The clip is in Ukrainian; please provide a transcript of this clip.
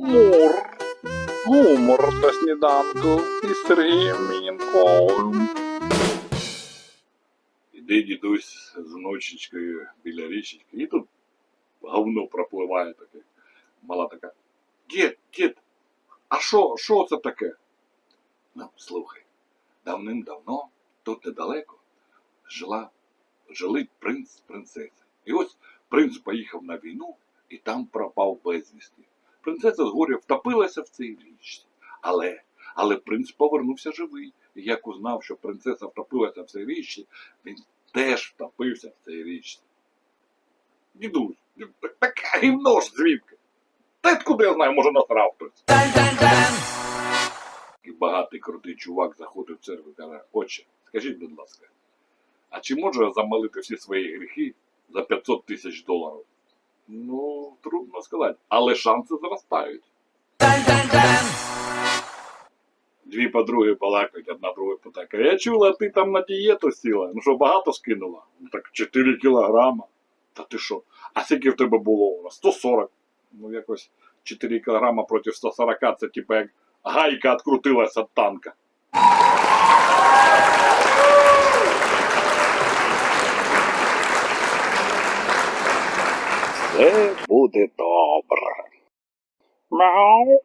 Мур. Гумор на сніданку із Сергієм Мінковим. Іде дідусь з внучечкою біля річечки, і тут говно пропливає таке. Мала така. Дід, дід, а що, що це таке? Ну, слухай, давним-давно, тут недалеко, жила, жили принц з принцесою. І ось принц поїхав на війну і там пропав безвісти. Принцеса з горя втопилася в цій річці. Але, але принц повернувся живий. І як узнав, що принцеса втопилася в цій річці, він теж втопився в цій річці. Дідусь, так- таке гімно ж звідки? Та откуда я знаю, може насрав хтось. І багатий крутий чувак заходить в церкву і каже, отче, скажіть, будь ласка, а чи можу я замалити всі свої гріхи за 500 тисяч доларів? Ну, трудно сказати, але шанси зростають. Дві подруги балакають, одна другу потакає. Я чула, ти там на дієту сіла. Ну що, багато скинула? Ну так 4 кілограма. Та ти що? А скільки в тебе було 140. Ну якось 4 кілограма проти 140 це типа як гайка відкрутилася від танка. Все буде добре. Мяу.